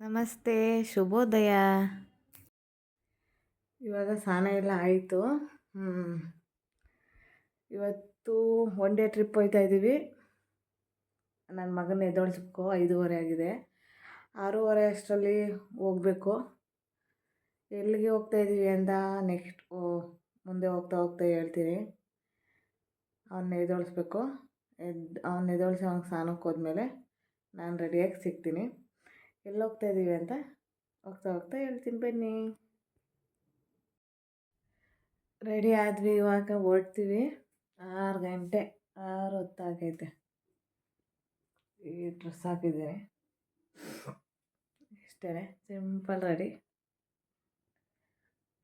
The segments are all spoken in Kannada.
ನಮಸ್ತೆ, ಶುಭೋದಯ. ಇವಾಗ ಸ್ನಾನ ಎಲ್ಲ ಆಯಿತು. ಇವತ್ತು ಒನ್ ಡೇ ಟ್ರಿಪ್ ಹೋಗ್ತಾ ಇದ್ದೀವಿ ನನ್ನ ಮಗನ ಎದ್ದೊಳಿಸ್ಬೇಕು ಐದೂವರೆ ಆಗಿದೆ. ಆರೂವರೆ ಅಷ್ಟರಲ್ಲಿ ಹೋಗಬೇಕು. ಎಲ್ಲಿಗೆ ಹೋಗ್ತಾ ಇದ್ದೀವಿ ಅಂತ ನೆಕ್ಸ್ಟ್ ಮುಂದೆ ಹೋಗ್ತಾ ಹೋಗ್ತಾ ಹೇಳ್ತೀನಿ. ಅವನ್ನ ಎದ್ದೊಳಿಸ್ಬೇಕು. ಎದ್ದು ಅವನ್ನ ಎದ್ದೊಳಿಸಿ ಅವ್ನಿಗೆ ಸ್ನಾನಕ್ಕೆ ಹೋದ್ಮೇಲೆ ನಾನು ರೆಡಿಯಾಗಿ ಸಿಗ್ತೀನಿ. ಎಲ್ಲಿ ಹೋಗ್ತಾ ಇದ್ದೀವಿ ಅಂತ? ಹೋಗ್ತಾ ಹೋಗ್ತಾ ಹೇಳ್ತೀನಿ ಬನ್ನಿ. ರೆಡಿ ಆದ್ವಿ, ಇವಾಗ ಹೊರಡ್ತೀವಿ ಆರು ಗಂಟೆ, ಆರು ಹೊತ್ತಾಗೈತೆ. ಈ ಡ್ರೆಸ್ ಹಾಕಿದ್ದೀನಿ. ಇಷ್ಟೇ ಸಿಂಪಲ್ ರೆಡಿ.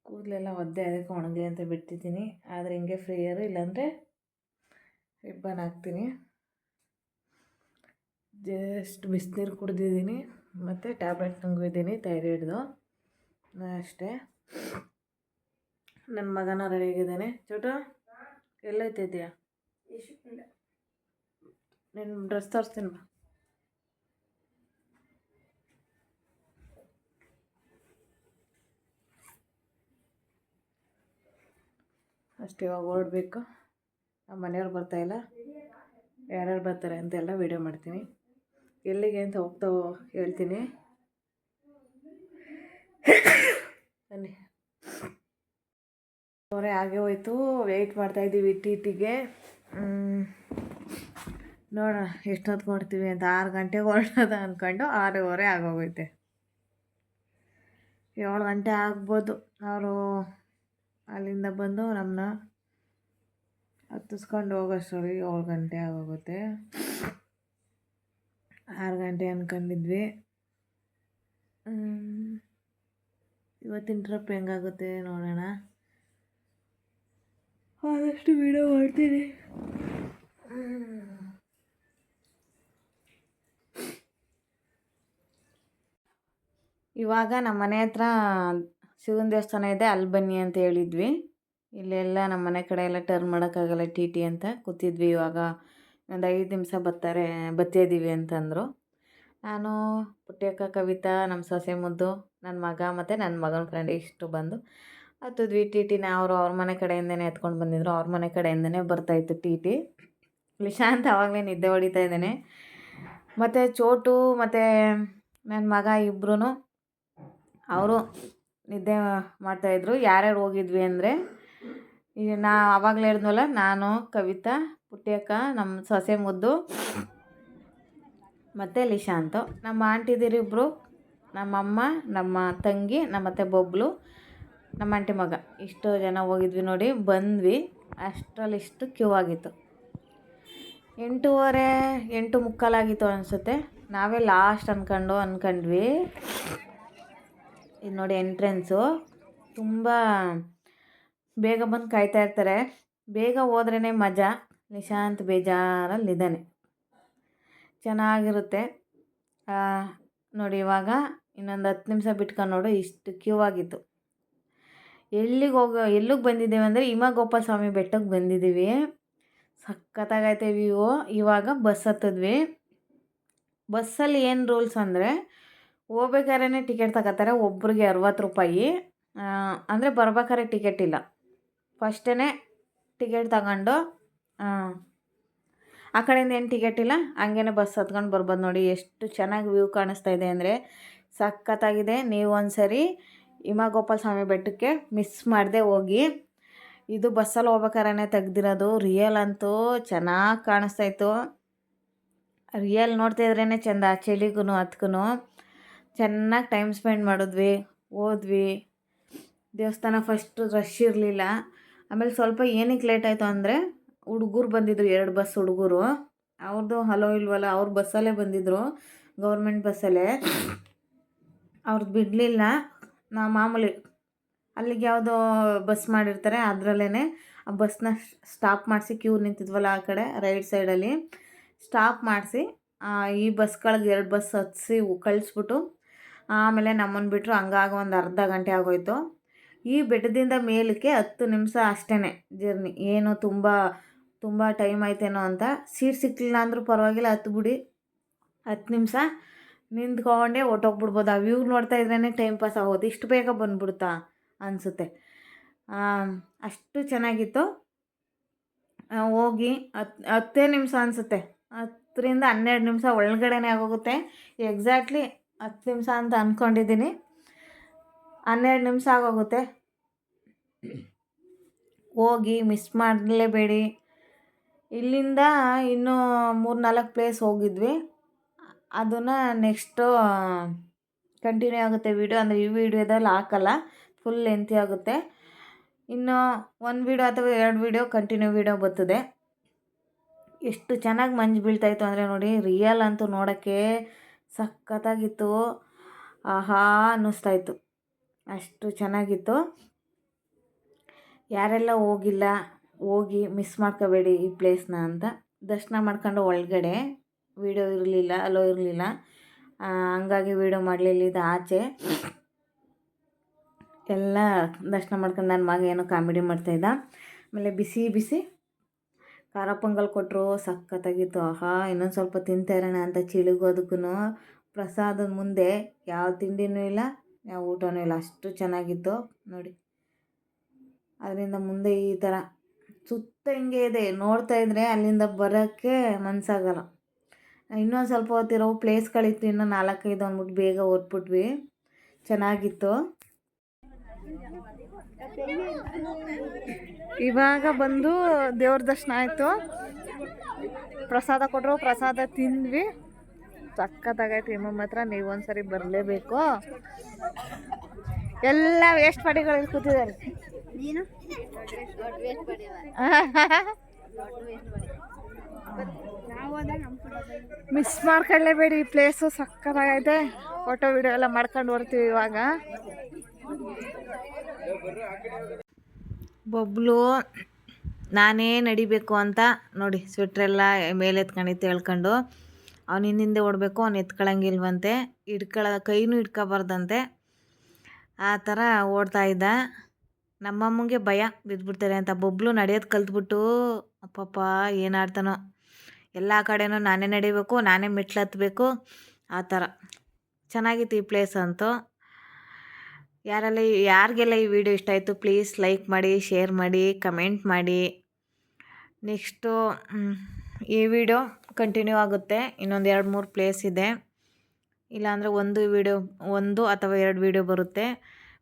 ಕೂದಲೆಲ್ಲ ಒದ್ದೆ, ಅದಕ್ಕೆ ಒಣಗಲಿ ಅಂತ ಬಿಟ್ಟಿದ್ದೀನಿ. ಆದರೆ ಹಿಂಗೆ ಫ್ರೀಯರು ಇಲ್ಲಾಂದರೆ ರಿಬ್ಬನ್ ಹಾಕ್ತೀನಿ. ಜಸ್ಟ್ ಬಿಸಿನೀರು ಕುಡ್ದಿದ್ದೀನಿ. ಮತ್ತು ಟ್ಯಾಬ್ಲೆಟ್ ನುಂಗಿದ್ದೀನಿ ಥೈರಾಯ್ಡ್ದು ಅಷ್ಟೇ. ನನ್ನ ಮಗನ ರೆಡಿ ರೆಡಿಯಾಗಿದ್ದಾನೆ ಚೋಟು ಎಲ್ಲೈತಿದ್ಯಾ ನಿನ್ನ ಡ್ರೆಸ್ ತೋರಿಸ್ತೀನಿ ಬಾ. ಅಷ್ಟು ಇವಾಗ ಓಡಬೇಕು. ನಮ್ಮ ಮನೆಯವ್ರು ಬರ್ತಾಯಿಲ್ಲ ಯಾರ್ಯಾರು ಬರ್ತಾರೆ ಅಂತೆಲ್ಲ ವೀಡಿಯೋ ಮಾಡ್ತೀನಿ. ಎಲ್ಲಿಗೆ ಅಂತ ಹೋಗ್ತಾ ಹೇಳ್ತೀನಿ. ಬನ್ನಿ. ಅವರೇ ಆಗೇ ಹೋಯ್ತು. ವೆಯ್ಟ್ ಮಾಡ್ತಾಯಿದ್ದೀವಿ ಟಿ ಟಿಗೆ. ನೋಡೋಣ ಎಷ್ಟೊತ್ತು ಕೊಡ್ತೀವಿ ಅಂತ. ಆರು ಗಂಟೆಗೆ ಹೊರಡೋದ ಅಂದ್ಕೊಂಡು ಆರೂವರೆ ಆಗೋಗೈತೆ. ಏಳು ಗಂಟೆ ಆಗ್ಬೋದು. ಅವರು ಅಲ್ಲಿಂದ ಬಂದು ನಮ್ಮನ್ನ ಹತ್ತಿಸ್ಕೊಂಡು ಹೋಗೋಷ್ಟರಲ್ಲಿ ಏಳು ಗಂಟೆ ಆಗೋಗುತ್ತೆ. ಆರು ಗಂಟೆ ಅಂದ್ಕೊಂಡಿದ್ವಿ ಇವತ್ತಿನ ಟ್ರಿಪ್ ಹೆಂಗಾಗುತ್ತೆ ನೋಡೋಣ. ಆದಷ್ಟು ವೀಡಿಯೋ ಮಾಡ್ತೀನಿ. ಇವಾಗ ನಮ್ಮ ಮನೆ ಹತ್ರ ಶಿವನ ದೇವಸ್ಥಾನ ಇದೆ ಅಲ್ಲಿ ಬನ್ನಿ ಅಂತ ಹೇಳಿದ್ವಿ. ಇಲ್ಲೆಲ್ಲ ನಮ್ಮ ಮನೆ ಕಡೆ ಎಲ್ಲ ಟರ್ನ್ ಮಾಡೋಕ್ಕಾಗಲ್ಲ ಟಿ ಟಿ ಅಂತ ಕೂತಿದ್ವಿ ಇವಾಗ. ಒಂದು ಐದು ನಿಮಿಷ ಬತ್ತಾರೆ ಬತ್ತಿದ್ದೀವಿ ಅಂತಂದರು. ನಾನು ಪುಟ್ಯಕ್ಕ, ಕವಿತಾ ನಮ್ಮ ಸೊಸೆ ಮುದ್ದು ನನ್ನ ಮಗ ಮತ್ತು ನನ್ನ ಮಗನ ಫ್ರೆಂಡ್ ಇಷ್ಟು ಬಂದು. ಹತ್ತಿದ್ವಿ ಟಿ ಟಿನ ಅವರು ಅವ್ರ ಮನೆ ಕಡೆಯಿಂದನೇ ಎತ್ಕೊಂಡು ಬಂದಿದ್ರು. ಅವ್ರ ಮನೆ ಕಡೆಯಿಂದನೇ ಬರ್ತಾಯಿತ್ತು ಟಿ ಟಿ. ನಿಶಾಂತ್ ಆವಾಗಲೇ ನಿದ್ದೆ ಹೊಡಿತಾ ಇದ್ದಾನೆ. ಮತ್ತು ಚೋಟು ಮತ್ತು ನನ್ನ ಮಗ ಇಬ್ಬರೂ ಅವರು ನಿದ್ದೆ ಮಾಡ್ತಾಯಿದ್ರು ಯಾರ್ಯಾರು ಹೋಗಿದ್ವಿ ಅಂದರೆ ಈಗ ನಾ ಅವಾಗಲೇ ಹೇಳಿದ್ನಲ್ಲ, ನಾನು, ಕವಿತಾ ಪುಟ್ಯಕ್ಕ ನಮ್ಮ ಸೊಸೆ ಮುದ್ದು, ಮತ್ತು ಲಿಶಾಂತು ನಮ್ಮ ಆಂಟಿದಿರಿಬ್ಬರು ನಮ್ಮಮ್ಮ ನಮ್ಮ ತಂಗಿ, ನಮ್ಮ ಅತ್ತೆ ಬೊಬ್ಲು, ನಮ್ಮ ಆಂಟಿ ಮಗ. ಇಷ್ಟು ಜನ ಹೋಗಿದ್ವಿ ನೋಡಿ, ಬಂದ್ವಿ. ಅಷ್ಟರಲ್ಲಿ ಇಷ್ಟು ಕ್ಯೂ ಆಗಿತ್ತು. ಎಂಟೂವರೆ, ಎಂಟು ಮುಕ್ಕಾಲಾಗಿತ್ತು ಅನಿಸುತ್ತೆ. ನಾವೇ ಲಾಸ್ಟ್ ಅಂದ್ಕೊಂಡು ಅಂದ್ಕೊಂಡ್ವಿ ಇದು ನೋಡಿ ಎಂಟ್ರೆನ್ಸು ತುಂಬ ಬೇಗ ಬಂದು ಕಾಯ್ತಾ ಇರ್ತಾರೆ. ಬೇಗ ಹೋದ್ರೇ ಮಜಾ. ನಿಶಾಂತ್ ಬೇಜಾರಲ್ಲಿದ್ದಾನೆ. ಚೆನ್ನಾಗಿರುತ್ತೆ. ನೋಡಿ ಇವಾಗ ಇನ್ನೊಂದು ಹತ್ತು ನಿಮಿಷ ಬಿಟ್ಕೊಂಡು ನೋಡು, ಇಷ್ಟು ಕ್ಯೂ ಆಗಿತ್ತು. ಎಲ್ಲಿಗೆ ಹೋಗೋ, ಎಲ್ಲಿಗೆ ಬಂದಿದ್ದೇವೆ ಅಂದರೆ ಹಿಮಗೋಪಾಲ ಸ್ವಾಮಿ ಬೆಟ್ಟಕ್ಕೆ ಬಂದಿದ್ದೀವಿ. ಸಖತ್ತಾಗೈತೆ ವ್ಯೂ. ಇವಾಗ ಬಸ್ ಹತ್ತಿದ್ವಿ. ಬಸ್ಸಲ್ಲಿ ಏನು ರೂಲ್ಸ್ ಅಂದರೆ ಹೋಗ್ಬೇಕಾದ್ರೆ ಟಿಕೆಟ್ ತಗೋತಾರೆ, ಒಬ್ರಿಗೆ ಅರವತ್ತು ರೂಪಾಯಿ. ಅಂದರೆ ಬರ್ಬೇಕಾದ್ರೆ ಟಿಕೆಟ್ ಇಲ್ಲ. ಫಸ್ಟೇ ಟಿಕೆಟ್ ತಗೊಂಡು ಆ ಕಡೆಯಿಂದ ಏನು ಟಿಕೆಟ್ ಇಲ್ಲ? ಹಂಗೇನೆ ಬಸ್ ಹತ್ಕೊಂಡು ಬರ್ಬೋದು ನೋಡಿ ಎಷ್ಟು ಚೆನ್ನಾಗಿ ವ್ಯೂ ಕಾಣಿಸ್ತಾ ಇದೆ ಅಂದರೆ ಸಖತ್ತಾಗಿದೆ. ನೀವು ಒಂದು ಸರಿ ಹಿಮಗೋಪಾಲ ಸ್ವಾಮಿ ಬೆಟ್ಟಕ್ಕೆ ಮಿಸ್ ಮಾಡದೆ ಹೋಗಿ. ಇದು ಬಸ್ಸಲ್ಲಿ ಹೋಗ್ಬೇಕಾರೆ ತೆಗ್ದಿರೋದು. ರಿಯಲ್ ಅಂತೂ ಚೆನ್ನಾಗಿ ಕಾಣಿಸ್ತಾಯಿತ್ತು ರಿಯಲ್ ನೋಡ್ತಾ ಚೆಂದ ಚಳಿಗೂ ಅದಕ್ಕೂ ಚೆನ್ನಾಗಿ ಟೈಮ್ ಸ್ಪೆಂಡ್ ಮಾಡಿದ್ವಿ, ಹೋದ್ವಿ. ದೇವಸ್ಥಾನ ಫಸ್ಟು ರಶ್ ಇರಲಿಲ್ಲ. ಆಮೇಲೆ ಸ್ವಲ್ಪ ಏನಕ್ಕೆ ಲೇಟ್ ಆಯಿತು ಅಂದರೆ ಹುಡುಗರು ಬಂದಿದ್ದರು ಎರಡು ಬಸ್ ಹುಡುಗರು. ಅವ್ರದ್ದು ಹಲೋ ಇಲ್ವಲ್ಲ, ಅವ್ರ ಬಸ್ಸಲ್ಲೇ ಬಂದಿದ್ದರು ಗೌರ್ಮೆಂಟ್ ಬಸ್ಸಲ್ಲೇ ಅವ್ರದ್ದು ಬಿಡಲಿಲ್ಲ. ನಾ ಮಾಮೂಲಿ ಅಲ್ಲಿಗೆ ಯಾವುದೋ ಬಸ್ ಮಾಡಿರ್ತಾರೆ ಅದರಲ್ಲೇ ಆ ಬಸ್ನ ಸ್ಟಾಪ್ ಮಾಡಿಸಿ ಕ್ಯೂ ನಿಂತಿದ್ವಲ್ಲ ಆ ಕಡೆ ರೈಟ್ ಸೈಡಲ್ಲಿ ಸ್ಟಾಪ್ ಮಾಡಿಸಿ ಈ ಬಸ್ಗಳಿಗೆ ಎರಡು ಬಸ್ ಹತ್ತಿಸಿ ಕಳಿಸ್ಬಿಟ್ಟು ಆಮೇಲೆ ನಮ್ಮನ್ನು ಬಿಟ್ಟರು ಹಂಗಾಗಿ ಒಂದು ಅರ್ಧ ಗಂಟೆ ಆಗೋಯ್ತು. ಈ ಬೆಟ್ಟದಿಂದ ಮೇಲಕ್ಕೆ ಹತ್ತು ನಿಮಿಷ ಅಷ್ಟೇ ಜರ್ನಿ ಏನು ತುಂಬ ತುಂಬ ಟೈಮ್ ಆಯ್ತೇನೋ ಅಂತ. ಸೀಟ್ ಸಿಕ್ಕಲಿಲ್ಲ ಅಂದರೂ ಪರವಾಗಿಲ್ಲ, ಹತ್ತು ಬಿಡಿ. ಹತ್ತು ನಿಮಿಷ. ನಿಂತ್ಕೊಂಡೆ ಹೊಟ್ಟೋಗ್ಬಿಡ್ಬೋದು ಆ ವ್ಯೂ ನೋಡ್ತಾ ಇದ್ರೇ ಟೈಮ್ ಪಾಸ್ ಆಗೋದು. ಇಷ್ಟು ಬೇಗ ಬಂದ್ಬಿಡ್ತಾ ಅನಿಸುತ್ತೆ. ಅಷ್ಟು ಚೆನ್ನಾಗಿತ್ತು. ಹೋಗಿ ಹತ್ತು, ಹತ್ತೇ ನಿಮಿಷ ಅನಿಸುತ್ತೆ. ಹತ್ತರಿಂದ ಹನ್ನೆರಡು ನಿಮಿಷ ಒಳಗಡೆನೇ ಆಗೋಗುತ್ತೆ. ಎಕ್ಸಾಕ್ಟ್ಲಿ ಹತ್ತು ನಿಮಿಷ ಅಂತ ಅಂದ್ಕೊಂಡಿದ್ದೀನಿ ಹನ್ನೆರಡು ನಿಮಿಷ ಆಗೋಗುತ್ತೆ. ಹೋಗಿ ಮಿಸ್ ಮಾಡಲೇಬೇಡಿ. ಇಲ್ಲಿಂದ ಇನ್ನೂ ಮೂರು ನಾಲ್ಕು ಪ್ಲೇಸ್ ಹೋಗಿದ್ವಿ. ಅದನ್ನು ನೆಕ್ಸ್ಟು ಕಂಟಿನ್ಯೂ ಆಗುತ್ತೆ ವಿಡಿಯೋ ಅಂದರೆ ಈ ವಿಡಿಯೋದಲ್ಲಿ ಹಾಕಲ್ಲ ಫುಲ್ ಲೆಂತಿ ಆಗುತ್ತೆ. ಇನ್ನು ಒಂದು ವಿಡಿಯೋ ಅಥವಾ ಎರಡು ವಿಡಿಯೋ ಕಂಟಿನ್ಯೂ ವೀಡಿಯೋ ಬರ್ತದೆ. ಎಷ್ಟು ಚೆನ್ನಾಗಿ ಮಂಜು ಬೀಳ್ತಾಯಿತ್ತು ಅಂದರೆ ನೋಡಿ ರಿಯಲ್ ಅಂತೂ ನೋಡೋಕ್ಕೆ ಸಖತ್ತಾಗಿತ್ತು. ಆಹಾ, ಅನ್ನಿಸ್ತಾಯಿತ್ತು. ಅಷ್ಟು ಚೆನ್ನಾಗಿತ್ತು. ಯಾರೆಲ್ಲ ಹೋಗಿಲ್ಲ ಹೋಗಿ ಮಿಸ್ ಮಾಡ್ಕೋಬೇಡಿ ಈ ಪ್ಲೇಸ್ನ ಅಂತ. ದರ್ಶನ ಮಾಡ್ಕೊಂಡು ಒಳಗಡೆ ವೀಡಿಯೋ ಇರಲಿಲ್ಲ, ಅಲೋ ಇರಲಿಲ್ಲ. ಹಂಗಾಗಿ ವೀಡಿಯೋ ಮಾಡಲಿಲ್ಲ ಇದು ಆಚೆ. ಎಲ್ಲ ದರ್ಶನ ಮಾಡ್ಕೊಂಡು ನನ್ನ ಮಗ ಏನೋ ಕಾಮಿಡಿ ಮಾಡ್ತಾಯಿದ್ದ ಆಮೇಲೆ ಬಿಸಿ ಬಿಸಿ. ಖಾರ ಪೊಂಗಲ್ ಕೊಟ್ಟರು ಸಖತ್ತಾಗಿತ್ತು. ಆಹಾ, ಇನ್ನೊಂದು ಸ್ವಲ್ಪ ತಿಂತಾ ಇರೋಣ ಅಂತ ಚಿಳಿಗೋದಕ್ಕೂ ಪ್ರಸಾದದ ಮುಂದೆ ಯಾವ ತಿಂಡಿನೂ ಇಲ್ಲ, ಯಾವ ಊಟನೂ ಇಲ್ಲ. ಅಷ್ಟು ಚೆನ್ನಾಗಿತ್ತು. ನೋಡಿ. ಅದರಿಂದ ಮುಂದೆ ಈ ಥರ ಸುತ್ತ ಹಿಂಗೆ ಇದೆ. ನೋಡ್ತಾ ಇದ್ದರೆ ಅಲ್ಲಿಂದ ಬರೋಕ್ಕೆ ಮನಸ್ಸಾಗಲ್ಲ ಇನ್ನೊಂದು ಸ್ವಲ್ಪ ಹೊತ್ತಿರೋ ಪ್ಲೇಸ್ಗಳಿತ್ತು ಇನ್ನು ನಾಲ್ಕೈದು ಅಂದ್ಬಿಟ್ಟು ಬೇಗ ಓದ್ಬಿಟ್ವಿ ಚೆನ್ನಾಗಿತ್ತು. ಇವಾಗ ಬಂದು ದೇವ್ರ ದರ್ಶನ ಆಯಿತು. ಪ್ರಸಾದ ಕೊಟ್ಟರು ಪ್ರಸಾದ ತಿಂದ್ವಿ. ಸಖತ್ತಾಗೈತೆ. ನಿಮ್ಮ ಹತ್ರ ನೀವು ಒಂದ್ಸರಿ ಬರಲೇಬೇಕು. ಎಲ್ಲ ವೇಸ್ಟ್ ಪಾಡಿಗಳಲ್ಲಿ ಕೂತಿದ್ದಾರೆ. ನೀನು? ಮಿಸ್ ಮಾಡ್ಕೊಳ್ಳೇಬೇಡಿ, ಈ ಪ್ಲೇಸು ಸಕ್ಕತ್ತಾಗೈತೆ ಫೋಟೋ ವಿಡಿಯೋ ಎಲ್ಲ ಮಾಡ್ಕೊಂಡು ಬರ್ತೀವಿ ಇವಾಗ. ಬಬ್ಲು, ನಾನೇ ನಡಿಬೇಕು ಅಂತ ನೋಡಿ ಸ್ವೆಟ್ರೆಲ್ಲ ಮೇಲೆ ಎತ್ಕೊಂಡಿತ್ತು ಹೇಳ್ಕೊಂಡು. ಅವ್ನು ಹಿಂದೆ ಓಡಬೇಕು, ಅವ್ನು ಎತ್ಕೊಳ್ಳಂಗಿಲ್ವಂತೆ ಹಿಡ್ಕೊಳ ಕೈನೂ ಹಿಡ್ಕೊಬಾರ್ದಂತೆ. ಆ ಥರ ಓಡ್ತಾ ಇದ್ದ. ನಮ್ಮಮ್ಮಂಗೆ ಭಯ ಬಿದ್ದುಬಿಡ್ತಾರೆ ಅಂತ. ಬೊಬ್ಲು ನಡೆಯೋದು ಕಲ್ತ್ಬಿಟ್ಟು ಅಪ್ಪಪ್ಪ ಏನಾಡ್ತಾನೋ ಎಲ್ಲ ಕಡೆನೂ ನಾನೇ ನಡಿಬೇಕು, ನಾನೇ ಮೆಟ್ಲು ಹತ್ತಬೇಕು ಆ ಥರ. ಚೆನ್ನಾಗಿತ್ತು ಈ ಪ್ಲೇಸ್ ಅಂತೂ. ಯಾರೆಲ್ಲ, ಯಾರಿಗೆಲ್ಲ ಈ ವಿಡಿಯೋ ಇಷ್ಟ ಆಯಿತು ಪ್ಲೀಸ್ ಲೈಕ್ ಮಾಡಿ ಶೇರ್ ಮಾಡಿ ಕಮೆಂಟ್ ಮಾಡಿ. ನೆಕ್ಸ್ಟು ಈ ವಿಡಿಯೋ ಕಂಟಿನ್ಯೂ ಆಗುತ್ತೆ. ಇನ್ನೊಂದು ಎರಡು ಮೂರು ಪ್ಲೇಸ್ ಇದೆ. ಇಲ್ಲಾಂದರೆ ಒಂದು ವಿಡಿಯೋ ಒಂದು ಅಥವಾ ಎರಡು ವಿಡಿಯೋ ಬರುತ್ತೆ.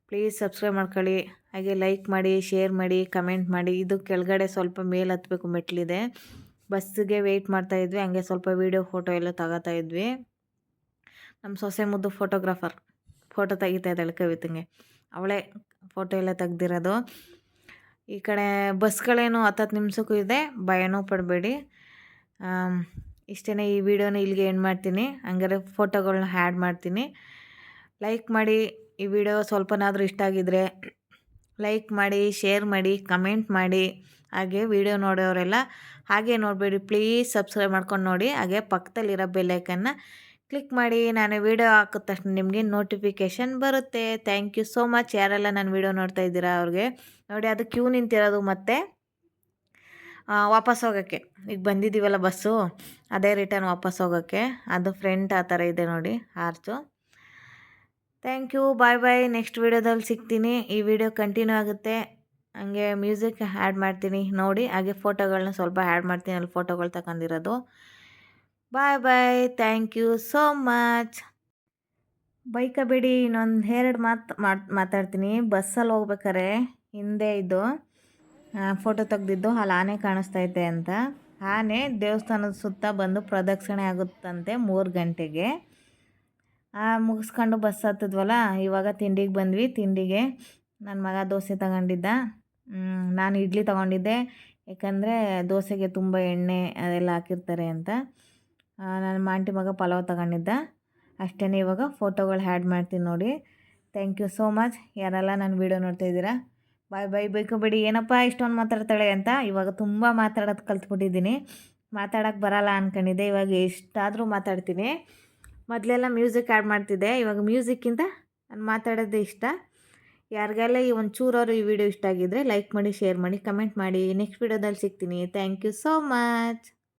ಪ್ಲೀಸ್ ಸಬ್ಸ್ಕ್ರೈಬ್ ಮಾಡ್ಕೊಳ್ಳಿ. ಹಾಗೆ ಲೈಕ್ ಮಾಡಿ ಶೇರ್ ಮಾಡಿ ಕಮೆಂಟ್ ಮಾಡಿ, ಇದು ಕೆಳಗಡೆ ಸ್ವಲ್ಪ ಮೇಲೆ ಹತ್ತಬೇಕು ಮೆಟ್ಲಿದೆ ಬಸ್ಸಿಗೆ ವೆಯ್ಟ್ ಮಾಡ್ತಾಯಿದ್ವಿ ಹಂಗೆ ಸ್ವಲ್ಪ ವೀಡಿಯೋ ಫೋಟೋ ಎಲ್ಲ ತಗೋತಾ ಇದ್ವಿ. ನಮ್ಮ ಸೊಸೆ ಮುದ್ದು ಫೋಟೋಗ್ರಾಫರ್ ಫೋಟೋ ತೆಗಿತಾ ಇದ್ದಾಳೆ ಕವಿತಂಗೆ. ಅವಳೇ ಫೋಟೋ ಎಲ್ಲ ತೆಗ್ದಿರೋದು. ಈ ಕಡೆ ಬಸ್ಗಳೇನು ಹತ್ತತ್ತು ನಿಮಿಷಕ್ಕೂ ಇದೆ, ಭಯನೂ ಪಡಬೇಡಿ. ಇಷ್ಟೇ ಈ ವಿಡಿಯೋನ ಇಲ್ಲಿಗೆ ಎಂಡ್ ಮಾಡ್ತೀನಿ. ಹಂಗಾರೆ ಫೋಟೋಗಳನ್ನ ಹ್ಯಾಡ್ ಮಾಡ್ತೀನಿ. ಲೈಕ್ ಮಾಡಿ ಈ ವಿಡಿಯೋ ಸ್ವಲ್ಪನಾದರೂ ಇಷ್ಟ ಆಗಿದ್ರೆ ಲೈಕ್ ಮಾಡಿ ಶೇರ್ ಮಾಡಿ ಕಮೆಂಟ್ ಮಾಡಿ, ಹಾಗೆ ವಿಡಿಯೋ ನೋಡೋರೆಲ್ಲ ಹಾಗೆ ನೋಡಬೇಡಿ. ಪ್ಲೀಸ್ ಸಬ್ಸ್ಕ್ರೈಬ್ ಮಾಡ್ಕೊಂಡು ನೋಡಿ. ಹಾಗೆ ಪಕ್ಕದಲ್ಲಿರೋ ಬೆಲ್ಲೈಕನ್ನು ಕ್ಲಿಕ್ ಮಾಡಿ. ನಾನು ವೀಡಿಯೋ ಹಾಕಿದ ತಕ್ಷಣ ನಿಮಗೆ ನೋಟಿಫಿಕೇಷನ್ ಬರುತ್ತೆ. ಥ್ಯಾಂಕ್ ಯು ಸೋ ಮಚ್ ಯಾರೆಲ್ಲ ನಾನು ವೀಡಿಯೋ ನೋಡ್ತಾ ಇದ್ದೀರಾ ಅವ್ರಿಗೆ. ನೋಡಿ, ಅದು ಕ್ಯೂ ನಿಂತಿರೋದು ಮತ್ತೆ ವಾಪಸ್ ಹೋಗೋಕ್ಕೆ. ಈಗ ಬಂದಿದ್ದೀವಲ್ಲ ಬಸ್ಸು. ಅದೇ ರಿಟರ್ನ್ ವಾಪಸ್ ಹೋಗೋಕ್ಕೆ. ಅದು ಫ್ರಂಟ್ ಆ ಥರ ಇದೆ ನೋಡಿ, Archu. Thank you bye bye next ವೀಡಿಯೋದಲ್ಲಿ ಸಿಗ್ತೀನಿ. ಈ ವಿಡಿಯೋ ಕಂಟಿನ್ಯೂ ಆಗುತ್ತೆ. ಹಂಗೆ ಮ್ಯೂಸಿಕ್ ಆ್ಯಡ್ ಮಾಡ್ತೀನಿ. ನೋಡಿ, ಹಾಗೆ ಫೋಟೋಗಳನ್ನ ಸ್ವಲ್ಪ ಆ್ಯಡ್ ಮಾಡ್ತೀನಿ. ಅಲ್ಲಿ ಫೋಟೋಗಳು ತಗೊಂಡಿರೋದು. Bye bye thank you so much ಬೈಕಬೇಡಿ ಇನ್ನೊಂದು ಎರಡು ಮಾತು ಮಾತಾಡ್ತೀನಿ. ಬಸ್ಸಲ್ಲಿ ಹೋಗ್ಬೇಕಾರೆ ಹಿಂದೆ ಇದು ಫೋಟೋ ತೆಗ್ದಿದ್ದು ಅಲ್ಲಿ ಆನೆ ಕಾಣಿಸ್ತೈತೆ ಅಂತ. ಆನೆ ದೇವಸ್ಥಾನದ ಸುತ್ತ ಬಂದು ಪ್ರದಕ್ಷಿಣೆ ಆಗುತ್ತಂತೆ ಮೂರು ಗಂಟೆಗೆ. ಮುಗಿಸ್ಕೊಂಡು ಬಸ್ ಹತ್ತಿದ್ವಲ್ಲ? ಇವಾಗ ತಿಂಡಿಗೆ ಬಂದ್ವಿ. ತಿಂಡಿಗೆ ನನ್ನ ಮಗ ದೋಸೆ ತಗೊಂಡಿದ್ದ. ನಾನು ಇಡ್ಲಿ ತಗೊಂಡಿದ್ದೆ. ಯಾಕಂದರೆ ದೋಸೆಗೆ ತುಂಬ ಎಣ್ಣೆ ಅದೆಲ್ಲ ಹಾಕಿರ್ತಾರೆ ಅಂತ. ನನ್ನ ಮಾಂಟಿ ಮಗ ಪಲಾವ್ ತಗೊಂಡಿದ್ದ. ಅಷ್ಟೇ ಇವಾಗ ಫೋಟೋಗಳು ಹ್ಯಾಡ್ ಮಾಡ್ತೀನಿ ನೋಡಿ. ಥ್ಯಾಂಕ್ ಯು ಸೋ ಮಚ್ ಯಾರೆಲ್ಲ ನನ್ನ ವೀಡಿಯೋ ನೋಡ್ತಾ ಇದ್ದೀರಾ? ಬಾಯ್ ಬಾಯ್ ಬಿಡಿ. ಏನಪ್ಪ ಇಷ್ಟೊಂದು ಮಾತಾಡ್ತಾಳೆ ಅಂತ? ಇವಾಗ ತುಂಬ ಮಾತಾಡೋದು ಕಲ್ತ್ಬಿಟ್ಟಿದ್ದೀನಿ. ಮಾತಾಡೋಕ್ಕೆ ಬರಲ್ಲ ಅಂದ್ಕೊಂಡಿದ್ದೆ ಇವಾಗ ಎಷ್ಟಾದರೂ ಮಾತಾಡ್ತೀನಿ. ಮೊದಲೆಲ್ಲ ಮ್ಯೂಸಿಕ್ ಆ್ಯಡ್ ಮಾಡ್ತಿದ್ದೆ. ಇವಾಗ ಮ್ಯೂಸಿಕ್ಕಿಂತ ನಾನು ಮಾತಾಡೋದೇ ಇಷ್ಟ. ಯಾರಿಗೆಲ್ಲ ಈ ಒಂದು ಚೂರವರು ಈ ವಿಡಿಯೋ ಇಷ್ಟ ಆಗಿದ್ದರೆ ಲೈಕ್ ಮಾಡಿ ಶೇರ್ ಮಾಡಿ ಕಮೆಂಟ್ ಮಾಡಿ. ನೆಕ್ಸ್ಟ್ ವಿಡಿಯೋದಲ್ಲಿ ಸಿಗ್ತೀನಿ. Thank you so much